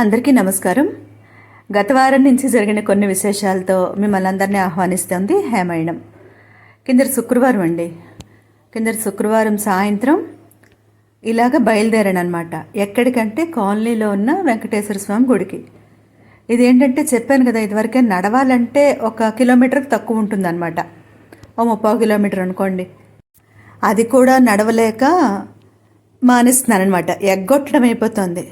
అందరికీ నమస్కారం. గత వారం నుంచి జరిగిన కొన్ని విశేషాలతో మిమ్మల్ని అందరినీ ఆహ్వానిస్తోంది హేమాయణం కింద శుక్రవారం అండి. కిందటి శుక్రవారం సాయంత్రం ఇలాగ బయలుదేరానమాట ఎక్కడికంటే కాలనీలో ఉన్న వెంకటేశ్వర స్వామి గుడికి. ఇదేంటంటే చెప్పాను కదా ఇదివరకే నడవాలంటే ఒక కిలోమీటర్కి తక్కువ ఉంటుందన్నమాట. ఓ ముప్పై కిలోమీటర్ అనుకోండి. అది కూడా నడవలేక మానేస్తున్నాను అనమాట ఎగ్గొట్టడం అయిపోతుంది.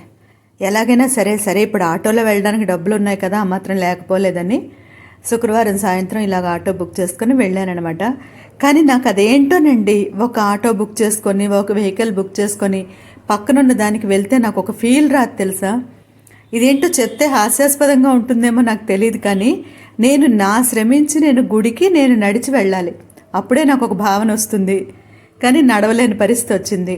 ఎలాగైనా సరే సరే ఇప్పుడు ఆటోలో వెళ్ళడానికి డబ్బులు ఉన్నాయి కదా ఆ మాత్రం లేకపోలేదని శుక్రవారం సాయంత్రం ఇలాగ ఆటో బుక్ చేసుకొని వెళ్ళానమాట కానీ నాకు అదేంటోనండి ఒక ఆటో బుక్ చేసుకొని ఒక వెహికల్ బుక్ చేసుకొని పక్కనున్న దానికి వెళ్తే నాకు ఒక ఫీల్ రాదు తెలుసా? ఇదేంటో చెప్తే హాస్యాస్పదంగా ఉంటుందేమో నాకు తెలియదు కానీ నేను నా శ్రమించి నేను గుడికి నేను నడిచి వెళ్ళాలి. అప్పుడే నాకు ఒక భావన వస్తుంది. కానీ నడవలేని పరిస్థితి వచ్చింది.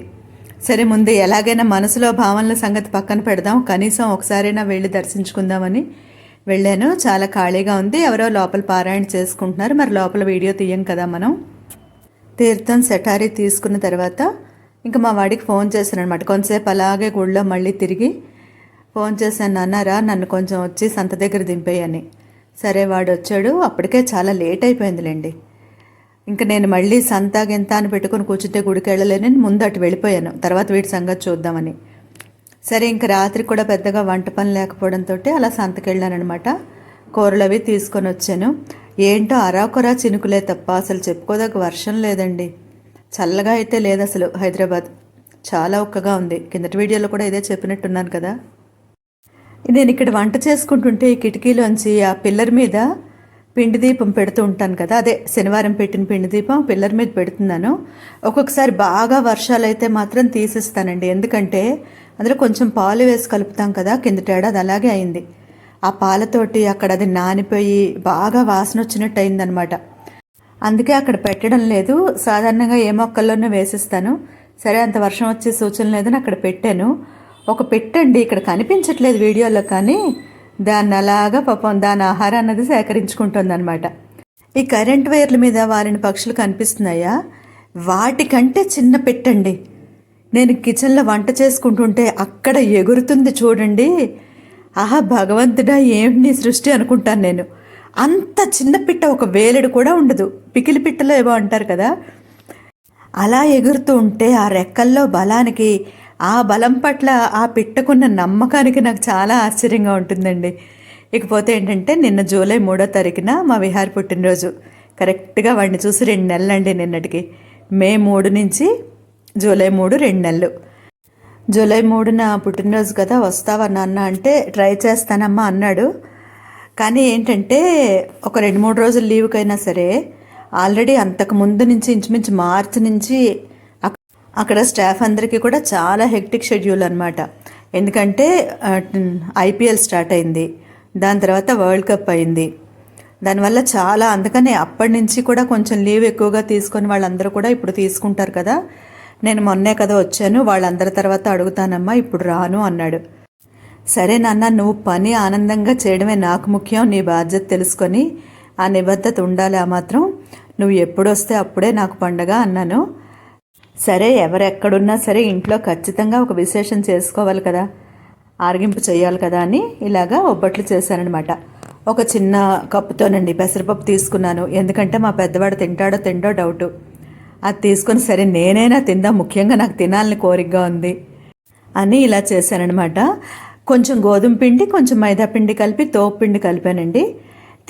సరే ముందు ఎలాగైనా మనసులో భావనల సంగతి పక్కన పెడదాం. కనీసం ఒకసారైనా వెళ్ళి దర్శించుకుందామని వెళ్ళాను. చాలా ఖాళీగా ఉంది. ఎవరో లోపల పారాయణ చేసుకుంటున్నారు. మరి లోపల వీడియో తీయం కదా మనం. తీర్థం సెటారీ తీసుకున్న తర్వాత ఇంకా మా వాడికి ఫోన్ చేశాను అనమాట కొంతసేపు అలాగే గుళ్ళో మళ్ళీ తిరిగి ఫోన్ చేశాను అన్నారా నన్ను కొంచెం వచ్చి సంత దగ్గర దింపేయని. సరే వాడు వచ్చాడు. అప్పటికే చాలా లేట్ అయిపోయిందిలేండి. ఇంకా నేను మళ్ళీ సంత గింత అని పెట్టుకుని కూర్చుంటే గుడికి వెళ్ళలేనని ముందు అటు వెళ్ళిపోయాను. తర్వాత వీటి సంగతి చూద్దామని. సరే ఇంక రాత్రి కూడా పెద్దగా వంట పని లేకపోవడంతో అలా సంతకెళ్ళానమాట కూరలు అవి తీసుకొని వచ్చాను. ఏంటో అరాకొరా చినుకులే తప్ప అసలు చెప్పుకోదగ్గ వర్షం లేదండి. చల్లగా అయితే లేదు అసలు హైదరాబాద్. చాలా ఒక్కగా ఉంది. కిందటి వీడియోలో కూడా ఇదే చెప్పినట్టున్నాను కదా. నేను ఇక్కడ వంట చేసుకుంటుంటే ఈ కిటికీలోంచి ఆ పిల్లర్ మీద పిండి దీపం పెడుతూ ఉంటాను కదా అదే శనివారం పెట్టిన పిండి దీపం పిల్లర్ మీద పెడుతున్నాను. ఒక్కొక్కసారి బాగా వర్షాలు అయితే మాత్రం తీసిస్తానండి. ఎందుకంటే అందులో కొంచెం పాలు వేసి కలుపుతాం కదా కిందటి ఏడాది అలాగే అయింది. ఆ పాలతోటి అక్కడ అది నానిపోయి బాగా వాసన వచ్చినట్టు అయిందనమాట అందుకే అక్కడ పెట్టడం లేదు. సాధారణంగా ఏ మొక్కల్లోనూ వేసిస్తాను. సరే అంత వర్షం వచ్చే సూచన లేదని అక్కడ పెట్టాను. ఒక పెట్టండి ఇక్కడ కనిపించట్లేదు వీడియోలో కానీ. దాన్ని అలాగా పాపం దాని ఆహారం అన్నది సేకరించుకుంటుంది అనమాట ఈ కరెంట్ వైర్ల మీద వారిన పక్షులు కనిపిస్తున్నాయా? వాటికంటే చిన్న పెట్టండి. నేను కిచెన్లో వంట చేసుకుంటుంటే అక్కడ ఎగురుతుంది చూడండి. ఆహా భగవంతుడా ఏమిటి సృష్టి అనుకుంటాను నేను. అంత చిన్న పిట్ట ఒక వేలెడు కూడా ఉండదు. పికిలి పిట్టలో ఏవో అంటారు కదా. అలా ఎగురుతూ ఉంటే ఆ రెక్కల్లో బలానికి ఆ బలం పట్ల ఆ పిట్టకున్న నమ్మకానికి నాకు చాలా ఆశ్చర్యంగా ఉంటుందండి. ఇకపోతే ఏంటంటే నిన్న జూలై మూడో తారీఖున మా విహార్ పుట్టినరోజు. కరెక్ట్గా వాడిని చూసి రెండు నెలలు అండి నిన్నటికి. మే మూడు నుంచి జూలై మూడు రెండు నెలలు. జూలై మూడున పుట్టినరోజు కదా వస్తావా నాన్న అంటే ట్రై చేస్తానమ్మా అన్నాడు. కానీ ఏంటంటే ఒక రెండు మూడు రోజులు లీవ్కైనా సరే ఆల్రెడీ అంతకు ముందు నుంచి ఇంచుమించు మార్చి నుంచి అక్కడ స్టాఫ్ అందరికీ కూడా చాలా హెక్టిక్ షెడ్యూల్ అనమాట ఎందుకంటే ఐపీఎల్ స్టార్ట్ అయింది. దాని తర్వాత వరల్డ్ కప్ అయింది. దానివల్ల చాలా అందుకనే అప్పటి నుంచి కూడా కొంచెం లీవ్ ఎక్కువగా తీసుకొని వాళ్ళందరూ కూడా ఇప్పుడు తీసుకుంటారు కదా. నేను మొన్నే కదా వచ్చాను వాళ్ళందరి తర్వాత అడుగుతానమ్మా ఇప్పుడు రాను అన్నాడు. సరే నాన్న నువ్వు పని ఆనందంగా చేయడమే నాకు ముఖ్యం నీ బాధ్యత తెలుసుకొని ఆ నిబద్ధత ఉండాలి ఆ మాత్రం. నువ్వు ఎప్పుడొస్తే అప్పుడే నాకు పండగ అన్నాను. సరే ఎవరెక్కడున్నా సరే ఇంట్లో ఖచ్చితంగా ఒక విశేషం చేసుకోవాలి కదా. ఆరగింపు చేయాలి కదా అని ఇలాగా ఒబ్బట్లు చేశానఅనమాట ఒక చిన్న కప్పుతోనండి పెసరపప్పు తీసుకున్నాను. ఎందుకంటే మా పెద్దవాడు తింటాడో తిండో డౌటు. అది తీసుకొని సరే నేనైనా తిందా ముఖ్యంగా నాకు తినాలని కోరికగా ఉంది అని ఇలా చేశానఅనమాట కొంచెం గోధుమ పిండి కొంచెం మైదా పిండి కలిపి తోపు పిండి కలిపానండి.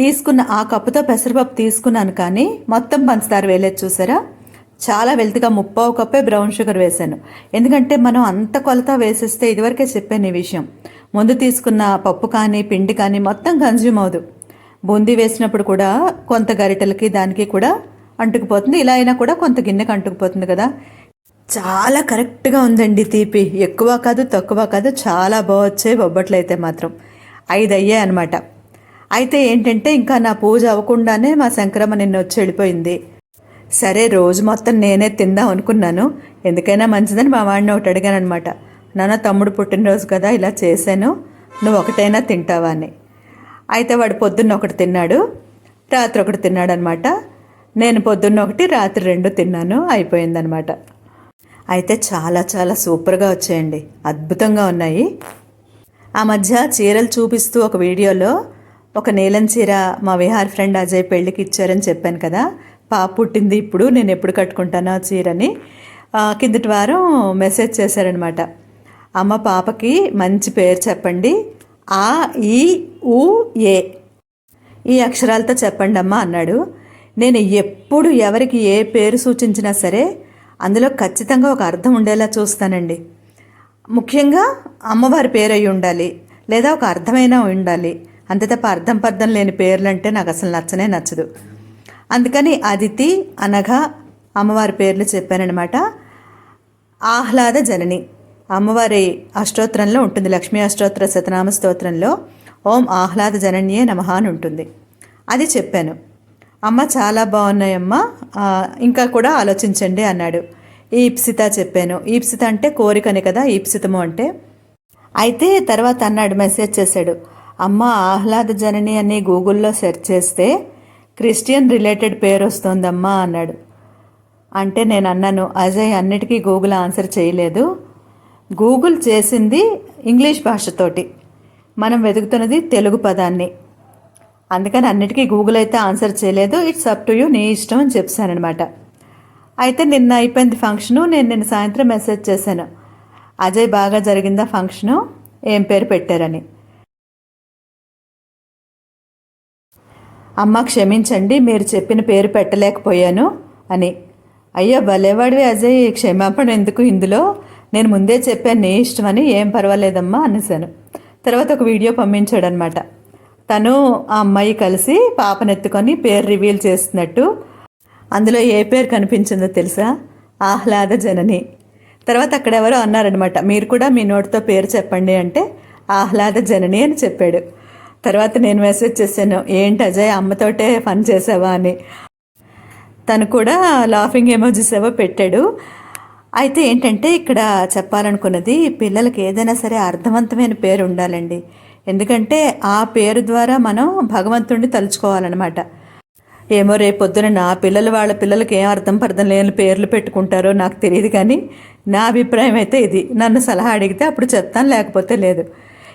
తీసుకున్న ఆ కప్పుతో పెసరపప్పు తీసుకున్నాను కానీ మొత్తం పంచదార వేలేదు చూసారా? చాలా వెల్త్గా ముప్పావు కప్పే బ్రౌన్ షుగర్ వేశాను. ఎందుకంటే మనం అంత కొలత వేసేస్తే ఇదివరకే చెప్పాను ఈ విషయం. ముందు తీసుకున్న పప్పు కానీ పిండి కానీ మొత్తం కన్జ్యూమ్ అవ్వదు. బూందీ వేసినప్పుడు కూడా కొంత గరిటెలకి దానికి కూడా అంటుకుపోతుంది. ఇలా అయినా కూడా కొంత గిన్నెకి అంటుకుపోతుంది కదా. చాలా కరెక్ట్గా ఉందండి తీపి. ఎక్కువ కాదు తక్కువ కాదు చాలా బాగొచ్చాయి బొబ్బట్లు అయితే మాత్రం. ఐదు అయ్యాయి అనమాట అయితే ఏంటంటే ఇంకా నా పూజ అవ్వకుండానే మా శంకరమ్మ నిన్న వచ్చి వెళ్ళిపోయింది. సరే రోజు మొత్తం నేనే తిందాం అనుకున్నాను. ఎందుకైనా మంచిదని మా వాడిని ఒకటి అడిగాను అనమాట నాన్న తమ్ముడు పుట్టినరోజు కదా ఇలా చేశాను. నువ్వు ఒకటైనా తింటావా? అని. అయితే వాడు పొద్దున్న ఒకటి తిన్నాడు రాత్రి ఒకటి తిన్నాడు అనమాట నేను పొద్దున్న ఒకటి రాత్రి రెండు తిన్నాను అయిపోయిందనమాట అయితే చాలా చాలా సూపర్గా వచ్చాయండి. అద్భుతంగా ఉన్నాయి. ఆ మధ్య చీరలు చూపిస్తూ ఒక వీడియోలో ఒక నీలం చీర మా విహార్ ఫ్రెండ్ అజయ్ పెళ్ళికి ఇచ్చారని చెప్పాను కదా. పాప పుట్టింది ఇప్పుడు నేను ఎప్పుడు కట్టుకుంటానో ఆ చీరని. కిందటి వారం మెసేజ్ చేశారనమాట. అమ్మ పాపకి మంచి పేరు చెప్పండి. ఆ ఈ ఊ ఏ. ఈ అక్షరాలతో చెప్పండి అమ్మా అన్నాడు. నేను ఎప్పుడు ఎవరికి ఏ పేరు సూచించినా సరే అందులో ఖచ్చితంగా ఒక అర్థం ఉండేలా చూస్తానండి. ముఖ్యంగా అమ్మవారి పేరు అయి ఉండాలి లేదా ఒక అర్థమైన ఉండాలి. అంతే తప్ప అర్థం పర్థం లేని పేర్లు అంటే నాకు అసలు నచ్చనే నచ్చదు. అందుకని అదితి అనగా అమ్మవారి పేర్లు చెప్పానమాట ఆహ్లాద జనని. అమ్మవారి అష్టోత్తరంలో ఉంటుంది. లక్ష్మీ అష్టోత్తర శతనామ స్తోత్రంలో ఓం ఆహ్లాద జనన్యే నమః అని ఉంటుంది. అది చెప్పాను. అమ్మ చాలా బాగున్నాయమ్మా. ఇంకా కూడా ఆలోచించండి అన్నాడు. ఈప్సిత చెప్పాను. ఈప్సిత అంటే కోరికనే కదా ఈప్సితము అంటే. అయితే తర్వాత అన్నాడు మెసేజ్ చేశాడు. అమ్మ ఆహ్లాద జనని అని గూగుల్లో సెర్చ్ చేస్తే క్రిస్టియన్ రిలేటెడ్ పేరు వస్తుందమ్మా అన్నాడు. అంటే నేను అన్నాను అజయ్ అన్నిటికీ గూగుల్ ఆన్సర్ చేయలేదు. గూగుల్ చేసింది ఇంగ్లీష్ భాషతోటి. మనం వెతుకుతున్నది తెలుగు పదాన్ని. అందుకని అన్నిటికీ గూగుల్ అయితే ఆన్సర్ చేయలేదు. ఇట్స్ అప్ టు యూ నీ ఇష్టం అని చెప్పానమాట అయితే నిన్న అయిపోయింది ఫంక్షను నేను నిన్న సాయంత్రం మెసేజ్ చేశాను. అజయ్ బాగా జరిగిందా ఫంక్షను? ఏం పేరు పెట్టారని. అమ్మ క్షమించండి మీరు చెప్పిన పేరు పెట్టలేకపోయాను అని. అయ్యో భలేవాడివి అజయ్ క్షమాపణ ఎందుకు ఇందులో? నేను ముందే చెప్పాను నీ ఇష్టమని ఏం పర్వాలేదమ్మా అనేసాను. తర్వాత ఒక వీడియో పంపించాడనమాట. తను ఆ అమ్మాయి కలిసి పాపనెత్తుకొని పేరు రివీల్ చేస్తున్నట్టు. అందులో ఏ పేరు కనిపించిందో తెలుసా? ఆహ్లాద జనని. తర్వాత అక్కడ ఎవరో అన్నారనమాట మీరు కూడా మీ నోటితో పేరు చెప్పండి అంటే ఆహ్లాద జనని అని చెప్పాడు. తర్వాత నేను మెసేజ్ చేశాను ఏంటి అజయ్ అమ్మతోటే ఫన్ చేసావా? అని. తను కూడా లాఫింగ్ ఎమోజీస్ ఏవో పెట్టాడు. అయితే ఏంటంటే ఇక్కడ చెప్పాలనుకున్నది పిల్లలకి ఏదైనా సరే అర్థవంతమైన పేరు ఉండాలండి. ఎందుకంటే ఆ పేరు ద్వారా మనం భగవంతుడిని తలుచుకోవాలన్నమాట. ఏమో రేపు పొద్దున నా పిల్లలు వాళ్ళ పిల్లలకి ఏం అర్థం పర్థం లేని పేర్లు పెట్టుకుంటారో నాకు తెలియదు కానీ నా అభిప్రాయం అయితే ఇది. నన్ను సలహా అడిగితే అప్పుడు చెప్తాను లేకపోతే లేదు.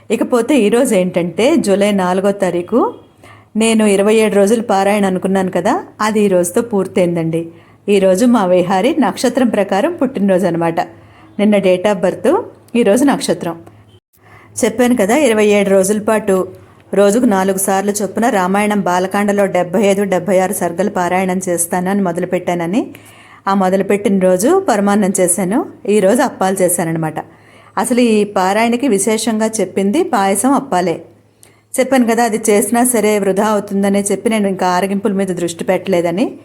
ఇకపోతే ఈరోజు ఏంటంటే జూలై నాలుగో తారీఖు నేను ఇరవై ఏడు రోజులు పారాయణ అనుకున్నాను కదా అది ఈ రోజుతో పూర్తయిందండి. ఈరోజు మా విహారి నక్షత్రం ప్రకారం పుట్టినరోజు అనమాట నిన్న డేట్ ఆఫ్ బర్త్ ఈరోజు నక్షత్రం. చెప్పాను కదా ఇరవై ఏడు రోజుల పాటు రోజుకు నాలుగు సార్లు చొప్పున రామాయణం బాలకాండలో డెబ్బై ఐదు డెబ్బై ఆరు సర్గలు పారాయణం చేస్తానని మొదలుపెట్టానని ఆ మొదలుపెట్టిన రోజు పరమాన్నం చేశాను ఈరోజు అప్పాలు చేశానమాట అసలు ఈ పారాయణకి విశేషంగా చెప్పింది పాయసం అప్పాలే. చెప్పాను కదా అది చేసినా సరే వృధా అవుతుందనే చెప్పి నేను ఇంకా ఆరగింపుల మీద దృష్టి పెట్టలేదని.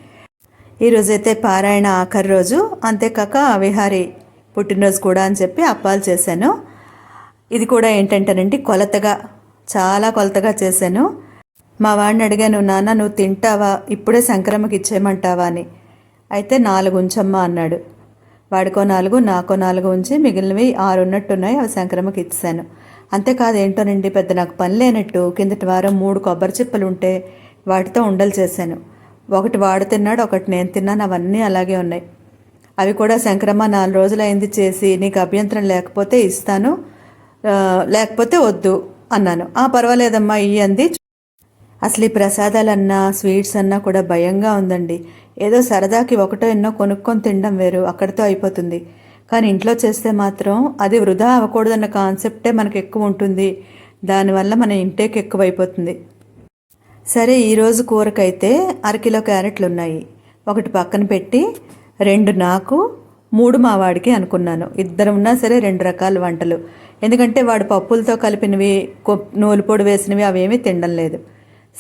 ఈరోజైతే పారాయణ ఆఖరి రోజు. అంతేకాక విహారి పుట్టినరోజు కూడా అని చెప్పి అప్పాలు చేశాను. ఇది కూడా ఏంటంటేనండి కొలతగా చాలా కొలతగా చేశాను. మా వాడిని అడిగాను నాన్న నువ్వు తింటావా? ఇప్పుడే సంక్రమకి ఇచ్చేయమంటావా? అని. అయితే నాలుగు ఉంచమ్మా అన్నాడు. వాడికో నాలుగు నాకో నాలుగు ఉంచి మిగిలినవి ఆరు ఉన్నట్టున్నాయి అవి సంక్రమకి ఇచ్చాను అంతేకాదు ఏంటోనండి పెద్ద నాకు పని లేనట్టు కిందటి వారం మూడు కొబ్బరి చిప్పలు ఉంటే వాటితో ఉండలు చేశాను. ఒకటి వాడు తిన్నాడు ఒకటి నేను తిన్నాను అవన్నీ అలాగే ఉన్నాయి. అవి కూడా సంక్రమ నాలుగు రోజులు అయింది చేసి నీకు అభ్యంతరం లేకపోతే ఇస్తాను లేకపోతే వద్దు అన్నాను. ఆ పర్వాలేదమ్మా ఇయ్యి అంది అసలు ఈ ప్రసాదాలన్నా స్వీట్స్ అన్నా కూడా భయంగా ఉందండి. ఏదో సరదాకి ఒకటో ఎన్నో కొనుక్కొని తినడం వేరు అక్కడితో అయిపోతుంది. కానీ ఇంట్లో చేస్తే మాత్రం అది వృధా అవ్వకూడదన్న కాన్సెప్టే మనకు ఎక్కువ ఉంటుంది. దానివల్ల మన ఇంటేక్ ఎక్కువ అయిపోతుంది సరే ఈరోజు కూరకైతే అరకిలో క్యారెట్లు ఉన్నాయి ఒకటి పక్కన పెట్టి రెండు నాకు మూడు మా వాడికి అనుకున్నాను. ఇద్దరు ఉన్నా సరే రెండు రకాల వంటలు. ఎందుకంటే వాడు పప్పులతో కలిపినవి నూలు పొడి వేసినవి అవేమీ తినడం లేదు.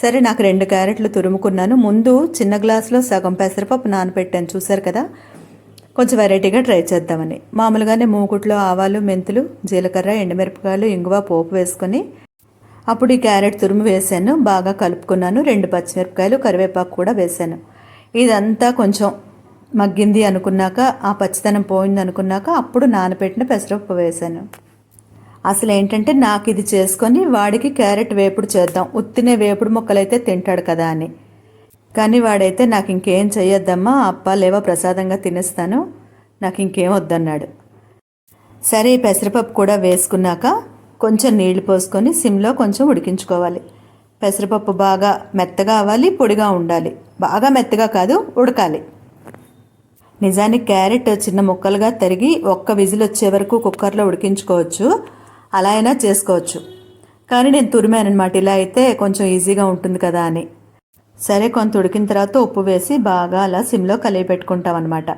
సరే నాకు రెండు క్యారెట్లు తురుముకున్నాను. ముందు చిన్న గ్లాసులో సగం పెసరపప్పు నానబెట్టాను చూసారు కదా? కొంచెం వెరైటీగా ట్రై చేద్దామని. మామూలుగానే మూకుట్లో ఆవాలు మెంతులు జీలకర్ర ఎండుమిరపకాయలు ఇంగువ పోపు వేసుకొని అప్పుడు ఈ క్యారెట్ తురుము వేసాను. బాగా కలుపుకున్నాను. రెండు పచ్చిమిరపకాయలు కరివేపాకు కూడా వేశాను ఇదంతా కొంచెం మగ్గింది అనుకున్నాక ఆ పచ్చితనం పోయింది అనుకున్నాక అప్పుడు నానబెట్టిన పెసరపప్పు వేశాను అసలు ఏంటంటే నాకు ఇది చేసుకొని వాడికి క్యారెట్ వేపుడు చేద్దాం. ఉత్తినే వేపుడు ముక్కలైతే తింటాడు కదా అని. కానీ వాడైతే నాకు ఇంకేం చెయ్యొద్దమ్మా అప్పాలేవో ప్రసాదంగా తినేస్తాను నాకు ఇంకేం వద్దన్నాడు. సరే ఈ పెసరపప్పు కూడా వేసుకున్నాక కొంచెం నీళ్ళు పోసుకొని సిమ్లో కొంచెం ఉడికించుకోవాలి. పెసరపప్పు బాగా మెత్తగా అవ్వాలి పొడిగా ఉండాలి. బాగా మెత్తగా కాదు ఉడకాలి. నిజానికి క్యారెట్ చిన్న ముక్కలుగా తరిగి ఒక్క విజిల్ వచ్చే వరకు కుక్కర్లో ఉడికించుకోవచ్చు. అలా అయినా చేసుకోవచ్చు. కానీ నేను తురిమానమాట ఇలా అయితే కొంచెం ఈజీగా ఉంటుంది కదా అని. సరే కొంత ఉడికిన తర్వాత ఉప్పు వేసి బాగా అలా సిమ్లో కలిపి పెట్టుకుంటాం అనమాట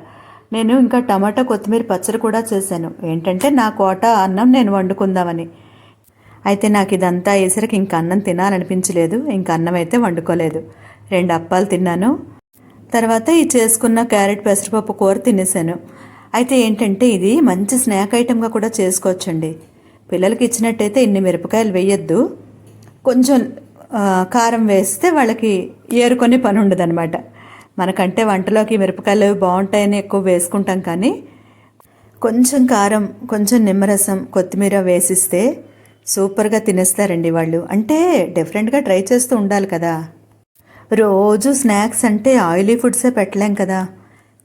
నేను ఇంకా టమాటా కొత్తిమీర పచ్చడి కూడా చేశాను. ఏంటంటే నా కోట అన్నం నేను వండుకుందామని. అయితే నాకు ఇదంతా వేసరికి ఇంక అన్నం తినాలనిపించలేదు. ఇంక అన్నం అయితే వండుకోలేదు. రెండు అప్పాలు తిన్నాను. తర్వాత ఈ చేసుకున్న క్యారెట్ పెసరపప్పు కూర తినేసాను. అయితే ఏంటంటే ఇది మంచి స్నాక్ ఐటెంగా కూడా చేసుకోవచ్చండి. పిల్లలకి ఇచ్చినట్టయితే ఇన్ని మిరపకాయలు వేయొద్దు. కొంచెం కారం వేస్తే వాళ్ళకి ఏరుకొని పని ఉండదన్నమాట మనకంటే వంటలోకి మిరపకాయలు బాగుంటాయని ఎక్కువ వేసుకుంటాం కానీ కొంచెం కారం కొంచెం నిమ్మరసం కొత్తిమీర వేసిస్తే సూపర్గా తినేస్తారండి వాళ్ళు. అంటే డిఫరెంట్గా ట్రై చేస్తూ ఉండాలి కదా. రోజు స్నాక్స్ అంటే ఆయిలీ ఫుడ్సే పెట్టలేం కదా.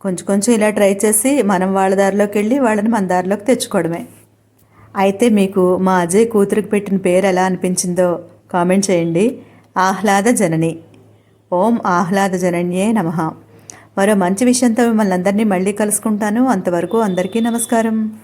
కొంచెం కొంచెం ఇలా ట్రై చేసి మనం వాళ్ళ దారిలోకి వెళ్ళి వాళ్ళని మన దారిలోకి తెచ్చుకోవడమే. అయితే మీకు మా అజయ్ కూతురికి పెట్టిన పేరు ఎలా అనిపించిందో కామెంట్ చేయండి. ఆహ్లాద జనని. ఓం ఆహ్లాద జనన్యే నమః. మరో మంచి విషయంతో మిమ్మల్ని అందరినీ మళ్ళీ కలుసుకుంటాను. అంతవరకు అందరికీ నమస్కారం.